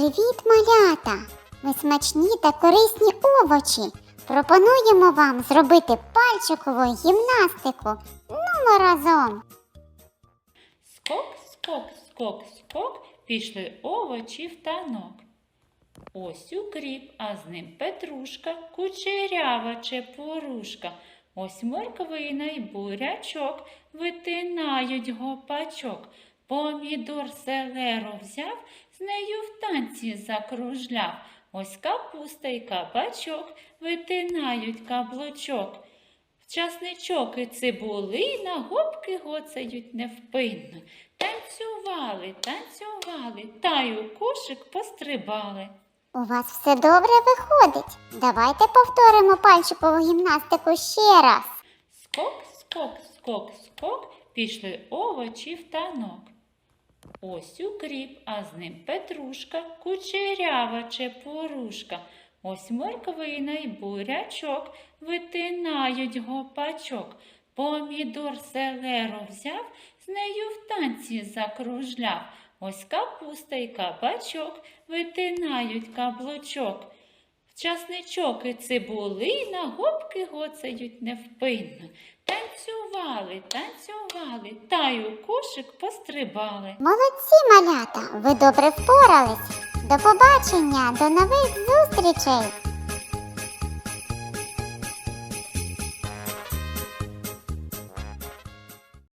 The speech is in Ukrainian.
Привіт, малята! Ми смачні та корисні овочі. Пропонуємо вам зробити пальчикову гімнастику. Нумо разом. Скок, скок, скок, скок, пішли овочі в танок. Ось укріп, а з ним петрушка, кучерява чепурушка. Ось морквина й бурячок, витинають гопачок. Помідор селеру взяв, з нею в танці закружляв. Ось капуста й кабачок, витинають каблучок. Часничок і цибулина, губки гоцають невпинно. Танцювали, танцювали, та й у кошик пострибали. У вас все добре виходить. Давайте повторимо пальчикову гімнастику ще раз. Скок, скок, скок, скок, пішли овочі в танок. Ось укріп, а з ним петрушка, кучерява чепурушка. Ось морквина й бурячок, витинають гопачок. Помідор селеру взяв, з нею в танці закружляв. Ось капуста й кабачок, витинають каблучок. Часничок і цибулина, губки гоцають невпинно. Танцювали, танцювали, та й у кошик пострибали. Молодці, малята! Ви добре впорались. До побачення, до нових зустрічей!